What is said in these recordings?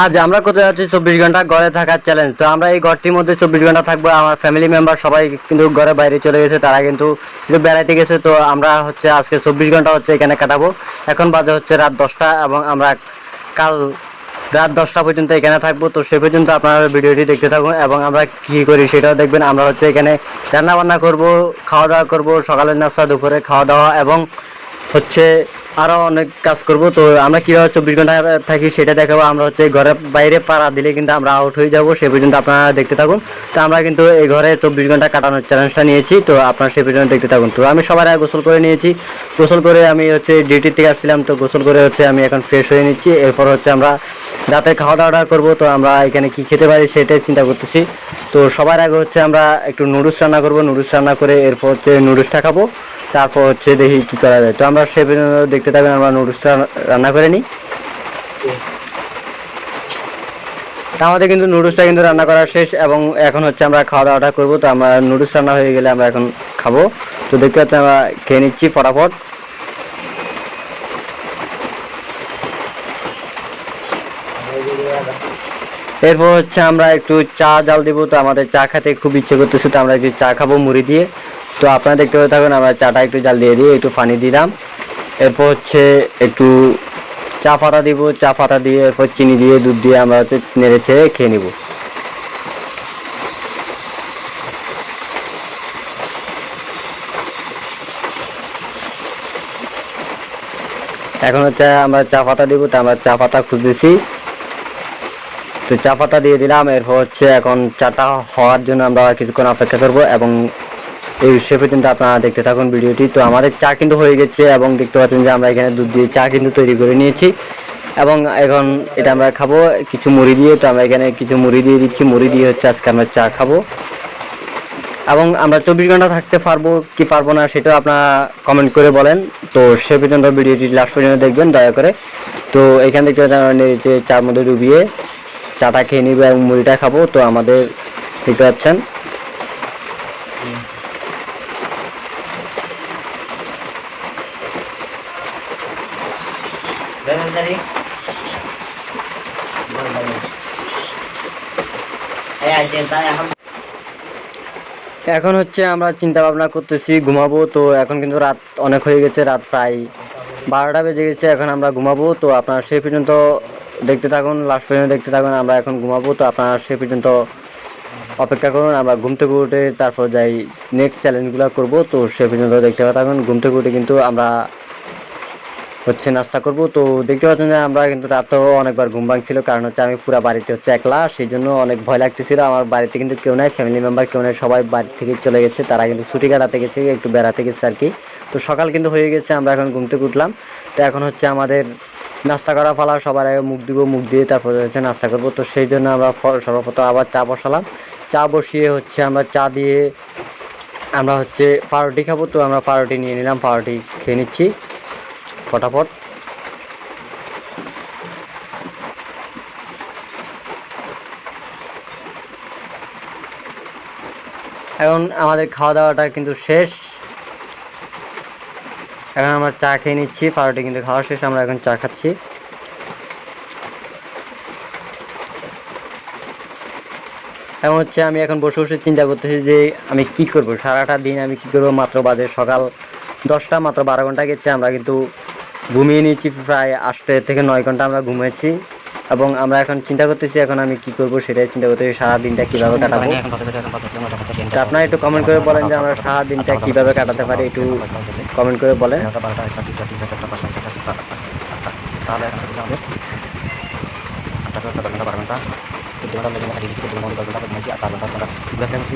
আজ আমরা কোথায় যাচ্ছি চব্বিশ ঘণ্টা ঘরে থাকার চ্যালেঞ্জ তো আমরা এই ঘরটির মধ্যে চব্বিশ ঘণ্টা থাকব। আমার ফ্যামিলি মেম্বার সবাই কিন্তু ঘরে বাইরে চলে গেছে। তারা কিন্তু বেড়াইতে গেছে। তো আমরা হচ্ছে আজকে চব্বিশ ঘণ্টা হচ্ছে এখানে কাটাবো। এখন বাজে হচ্ছে রাত দশটা এবং আমরা কাল রাত দশটা পর্যন্ত এখানে থাকব। তো সে পর্যন্ত আপনারা ভিডিওটি দেখতে থাকুন এবং আমরা কি করি সেটাও দেখবেন। আমরা হচ্ছে এখানে রান্না বান্না করব, খাওয়া দাওয়া করব, সকালের নাস্তা, দুপুরে খাওয়া দাওয়া এবং হচ্ছে আরও অনেক কাজ করব। তো আমরা কীভাবে চব্বিশ ঘণ্টা থাকি সেটা দেখাবো। আমরা হচ্ছে ঘরের বাইরে পাড়া দিলে কিন্তু আমরা আউট হয়ে যাব, সে পর্যন্ত আপনারা দেখতে থাকুন। তো আমরা কিন্তু এই ঘরে চব্বিশ ঘণ্টা কাটানোর চ্যালেঞ্জটা নিয়েছি, তো আপনারা সে পর্যন্ত দেখতে থাকুন। তো আমি সবার আগে গোসল করে নিয়েছি। গোসল করে আমি হচ্ছে ডিউটি থেকে আসছিলাম, তো গোসল করে হচ্ছে আমি এখন ফ্রেশ হয়ে নিচ্ছি। এরপর হচ্ছে আমরা রাতে খাওয়া দাওয়াটা করব, তো আমরা এখানে কি খেতে পারি সেটাই চিন্তা করতেছি। তো সবার আগে হচ্ছে আমরা একটু নুডলস রান্না করব, নুডলস রান্না করে এরপর হচ্ছে নুডলসটা খাব, তারপর হচ্ছে দেখি কি করা যায়। তো আমরা সে দেখতে থাকবেন আমরা নুডলসটা রান্না করে নিই। তা আমাদের কিন্তু নুডলসটা কিন্তু রান্না করা শেষ এবং এখন হচ্ছে আমরা খাওয়া দাওয়াটা করব, তো আমরা নুডলস রান্না হয়ে গেলে আমরা এখন খাব। তো দেখতে পাচ্ছি আমরা খেয়ে নিচ্ছি ফটাফট। এরপর হচ্ছে আমরা একটু চা জাল দিব, তো আমাদের চা খেতে খুব ইচ্ছে করতেছে, তো আমরা একটু চা খাব মুড়ি দিয়ে। তো আপনারা দেখতে পেয়ে থাকুন, আমরা চাটা একটু জাল দিয়ে দিই, একটু পানি দিলাম। এরপর হচ্ছে একটু চা পাতা দিব, চা পাতা দিয়ে এরপর চিনি দিয়ে, দুধ দিয়ে আমরা হচ্ছে নেড়ে ছেড়ে খেয়ে নিব। এখন হচ্ছে আমরা চা পাতা দিব, তো আমরা চা পাতা খুঁজতেছি। তো চা পাতা দিয়ে দিলাম। এরপর হচ্ছে এখন চাটা হওয়ার জন্য আমরা কিছুক্ষণ অপেক্ষা করব এবং এই সে পর্যন্ত আপনারা দেখতে থাকুন ভিডিওটি। তো আমাদের চা কিন্তু হয়ে গেছে এবং দেখতে পাচ্ছেন যে আমরা এখানে দুধ দিয়ে চা কিন্তু তৈরি করে নিয়েছি। এবং এখন এটা আমরা খাব কিছু মুড়ি দিয়ে। তো আমরা এখানে কিছু মুড়ি দিয়ে দিচ্ছি। মুড়ি দিয়ে হচ্ছে আজকে আমরা চা খাব। এবং আমরা চব্বিশ ঘণ্টা থাকতে পারব কি পারব না সেটাও আপনারা কমেন্ট করে বলেন। তো সে পর্যন্ত ভিডিওটি লাস্ট পর্যন্ত দেখবেন, দয়া করে। তো এখান থেকে চার মধ্যে ডুবিয়ে চাটা খেয়ে নিবে এবং মুড়িটা খাব, তো আমাদের দেখতে পাচ্ছেন এখন হচ্ছে আমরা চিন্তা ভাবনা করতেছি, ঘুমাবো, তো এখন কিন্তু রাত অনেক হয়ে গেছে, রাত প্রায় বারোটা বেজে গেছে, এখন আমরা ঘুমাবো। তো আপনারা সেই পর্যন্ত দেখতে থাকুন লাস্ট পর্যন্ত দেখতে থাকুন, আমরা এখন ঘুমাবো। তো আপনারা সেই পর্যন্ত অপেক্ষা করুন, আমরা ঘুম থেকে উঠে তারপর যাই নেক্সট চ্যালেঞ্জগুলো করব। তো সে পর্যন্ত দেখতে থাকুন, ঘুম থেকে উঠে কিন্তু আমরা হচ্ছে নাস্তা করব। তো দেখতে পাচ্ছেন যে আমরা কিন্তু রাতেও অনেকবার ঘুম ভাঙছিল, কারণ হচ্ছে আমি পুরো বাড়িতে হচ্ছে একলা সেই জন্য অনেক ভয় লাগতেছিল। আমার বাড়িতে কিন্তু কেউ নাই ফ্যামিলি মেম্বার কেউ নাই, সবাই বাড়ি থেকে চলে গেছে, তারা কিন্তু ছুটি কাটাতে গেছে, একটু বেড়াতে গেছে আর কি। তো সকাল কিন্তু হয়ে গেছে, আমরা এখন ঘুম থেকে উঠলাম। তো এখন হচ্ছে আমাদের নাস্তা করা ফলা সবার আগে মুখ দিব মুখ দিয়ে তারপর হচ্ছে নাস্তা করব। তো সেই জন্য আমরা সর্বপ্রথম আবার চা বসালাম। চা বসিয়ে হচ্ছে আমরা চা দিয়ে আমরা হচ্ছে পাউরুটি খাব। তো আমরা পাউরুটি নিয়ে নিলাম, পাউরুটি খেয়ে নিচ্ছি। ফটাফট। এখন আমাদের খাওয়া দাওয়াটা কিন্তু শেষ। এখন আমরা চা খেয়ে নিচ্ছি, পাউরুটি কিন্তু খাওয়া শেষ, আমরা এখন চা খাচ্ছি। এবং হচ্ছে আমি এখন বসে বসে চিন্তা করতেছি যে আমি কি করব? সারাটা দিন আমি কি করব? মাত্র বাজে সকাল দশটা, মাত্র বারো ঘণ্টা গেছে, আমরা কিন্তু ঘুমিয়ে নিয়েছি প্রায় আটটা থেকে নয় ঘণ্টা আমরা ঘুমিয়েছি এবং আমরা এখন চিন্তা করতেছি এখন আমি কি করব সেটাই চিন্তা করতেছি সারা দিনটা কীভাবে কাটাবো তো আপনারা একটু কমেন্ট করে বলেন যে আমরা সারা দিনটা কীভাবে কাটাতে পারি একটু কমেন্ট করে বলেন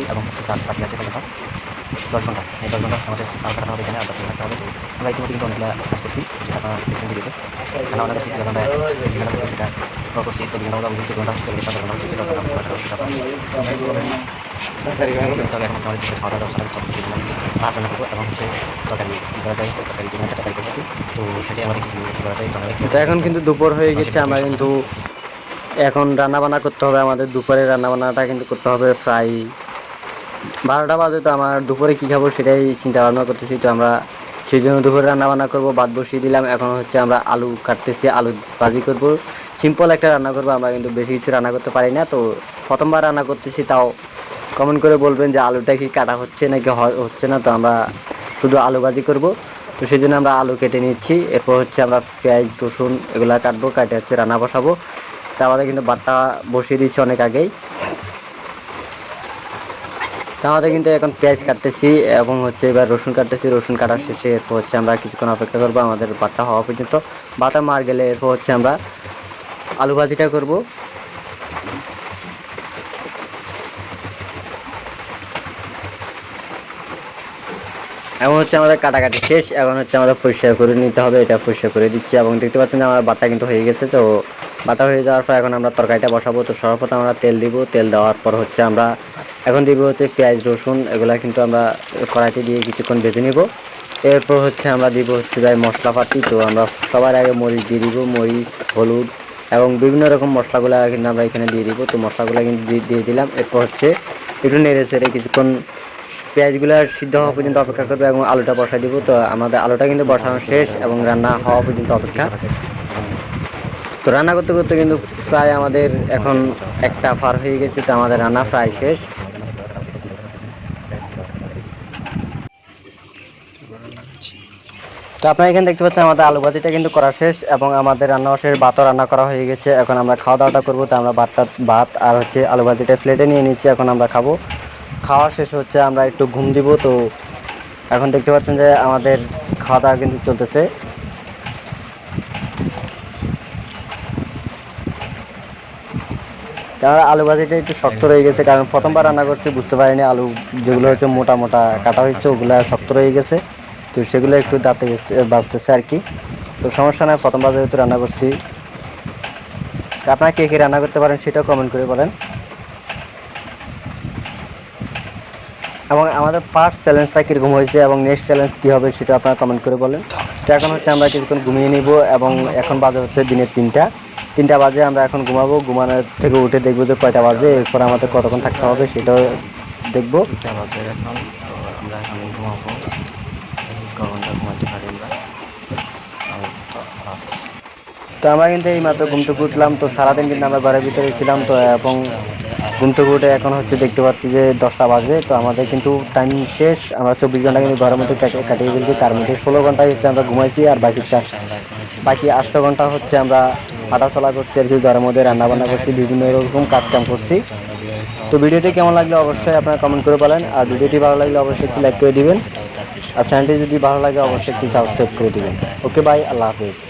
এবং দশ ঘণ্টা এই দশ ঘণ্টা আমাদের কাল কাটাতে হবে এখানে আর দশ ঘণ্টা হবে। আমরা ইতিমধ্যে কিন্তু অনেকগুলো কাজ করছি সেটা আপনারা দেখছেন ভিডিওতে। খানা অনেক আছে ঘণ্টা সেটা আমরা করছি চব্বিশ ঘণ্টা আমরা চব্বিশ ঘণ্টা চল্লিশ ঘণ্টা দশ ঘণ্টা সেটা তবে এখন আমাদের খাওয়া দাওয়া সারা সব কিছু রান্না করব এবং হচ্ছে তরকারি কী করা যায় তরকারি জন্য একটা তরকারি করব তো সেটাই আমাদের কিছু কী করা যায় তো এখন কিন্তু দুপুর হয়ে গেছে আমরা কিন্তু এখন রান্না বান্না করতে হবে আমাদের দুপুরে রান্না বান্নাটা কিন্তু করতে হবে প্রায় বারোটা বাজে তো আমার দুপুরে কী খাব সেটাই চিন্তা ভাবনা করতেছি। তো আমরা সেই জন্য দুপুরে রান্না বান্না করব, ভাত বসিয়ে দিলাম। এখন হচ্ছে আমরা আলু কাটতেছি, আলু ভাজি করব। সিম্পল একটা রান্না করব, আমরা কিন্তু বেশি কিছু রান্না করতে পারি না। তো প্রথমবার রান্না করতেছি, তাও কমেন্ট করে বলবেন যে আলুটা কি কাটা হচ্ছে নাকি হচ্ছে না। তো আমরা শুধু আলু ভাজি করব। তো সেই জন্য আমরা আলু কেটে নিচ্ছি। এরপর হচ্ছে আমরা পেঁয়াজ, রসুন এগুলো কাটবো, কাটে হচ্ছে রান্না বসাবো। তা আমাদের কিন্তু বাটটা বসিয়ে দিচ্ছি অনেক আগেই। তা আমাদের কিন্তু এখন পেঁয়াজ কাটতেছি এবং হচ্ছে এবার রসুন কাটতেছি। রসুন কাটার শেষে এরপর হচ্ছে আমরা কিছুক্ষণ অপেক্ষা করব আমাদের বাটা হওয়া পর্যন্ত। বাটা মার গেলে এরপর হচ্ছে আমরা আলু ভাজিটা করব। এখন হচ্ছে আমাদের কাটাকাটি শেষ। এখন হচ্ছে আমাদের পরিষ্কার করে নিতে হবে। এটা পরিষ্কার করে দিচ্ছি এবং দেখতে পাচ্ছেন যে আমার বাটা কিন্তু হয়ে গেছে। তো বাটা হয়ে যাওয়ার পর এখন আমরা তরকারিটা বসাবো। তো সর্বপ্রথম আমরা তেল দিব। তেল দেওয়ার পর হচ্ছে আমরা এখন দিব হচ্ছে পেঁয়াজ, রসুন, এগুলা কিন্তু আমরা কড়াইতে দিয়ে কিছুক্ষণ ভেজে নিব। এরপর হচ্ছে আমরা দিব হচ্ছে যাই মশলাপাতি। তো আমরা সবার আগে মরিচ দিয়ে দিব। মরিচ, হলুদ এবং বিভিন্ন রকম মশলাগুলো কিন্তু আমরা এখানে দিয়ে দিব। তো মশলাগুলো কিন্তু দিয়ে- দিলাম। এরপর হচ্ছে একটু নেড়ে চেড়ে কিছুক্ষণ পেঁয়াজগুলো সিদ্ধ হওয়া পর্যন্ত অপেক্ষা করবে এবং আলুটা বসাই দিব। তো আমাদের আলুটা কিন্তু বসানো শেষ এবং রান্না হওয়া পর্যন্ত অপেক্ষা। তো রান্না করতে করতে কিন্তু প্রায় আমাদের এখন একটা পার হয়ে গেছে, তো আমাদের রান্না প্রায় শেষ। তো আপনারা এখানে দেখতে পাচ্ছেন আমাদের আলু ভাজিটা কিন্তু করা শেষ এবং আমাদের রান্না শেষ, ভাতও রান্না করা হয়ে গেছে। এখন আমরা খাওয়া দাওয়াটা করব, তো আমরা ভাতটা, ভাত আর হচ্ছে আলু ভাজিটা প্লেটে নিয়ে নিচ্ছি, এখন আমরা খাব। খাওয়া শেষ হচ্ছে, আমরা একটু ঘুম দিব, তো এখন দেখতে পাচ্ছেন যে আমাদের খাওয়া দাওয়া কিন্তু চলতেছে। কারণ আলু ভাজিটা একটু শক্ত রয়ে গেছে, কারণ প্রথমবার রান্না করছি, বুঝতে পারিনি আলু যেগুলো হচ্ছে মোটা মোটা কাটা হয়েছে, ওগুলো শক্ত রয়ে গেছে, তো সেগুলো একটু দাঁতে বেচতে- বাজতেছে আর কি। তো সমস্যা নাই, প্রথমবার যেহেতু রান্না করছি। আপনারা কে কে রান্না করতে পারেন সেটাও কমেন্ট করে বলেন। এবং আমাদের ফার্স্ট চ্যালেঞ্জটা কীরকম হয়েছে এবং নেক্সট চ্যালেঞ্জ কী হবে সেটা আপনারা কমেন্ট করে বলেন। তো এখন হচ্ছে আমরা কিছুক্ষণ ঘুমিয়ে নিব এবং এখন বাজে হচ্ছে দিনের তিনটা। তিনটা বাজে আমরা এখন ঘুমাবো। ঘুমানোর থেকে উঠে দেখব যে কয়টা বাজে এরপর আমাদের কতক্ষণ থাকতে হবে সেটাও দেখব। তো আমরা এখন ঘুমাবো। ঘণ্টা ঘুমাতে পারি তো আমরা কিন্তু এই মাত্র ঘুম থেকে উঠলাম। তো সারাদিন কিন্তু আমরা ঘরের ভিতরে ছিলাম। তো এবং ঘুম থেকে উঠে এখন হচ্ছে দেখতে পাচ্ছি যে দশটা বাজে। তো আমাদের কিন্তু টাইম শেষ। আমরা চব্বিশ ঘণ্টা কিন্তু ঘরের মধ্যে কাটিয়ে ফেলছি। তার মধ্যে ষোলো ঘন্টায় হচ্ছে আমরা ঘুমাইছি। আর বাকি চার বাকি আটটা ঘণ্টা হচ্ছে আমরা হাঁটাচলা করছি আর কি, ঘরের মধ্যে রান্নাবান্না করছি, বিভিন্ন রকম কাজ কাম করছি। তো ভিডিওটি কেমন লাগলে অবশ্যই আপনারা কমেন্ট করে বলেন, আর ভিডিওটি ভালো লাগলে অবশ্যই একটি লাইক করে দিবেন, আর চ্যানেলটি যদি ভালো লাগে অবশ্যই একটি সাবস্ক্রাইব করে দিবেন। ওকে বাই আল্লাহ হাফিজ।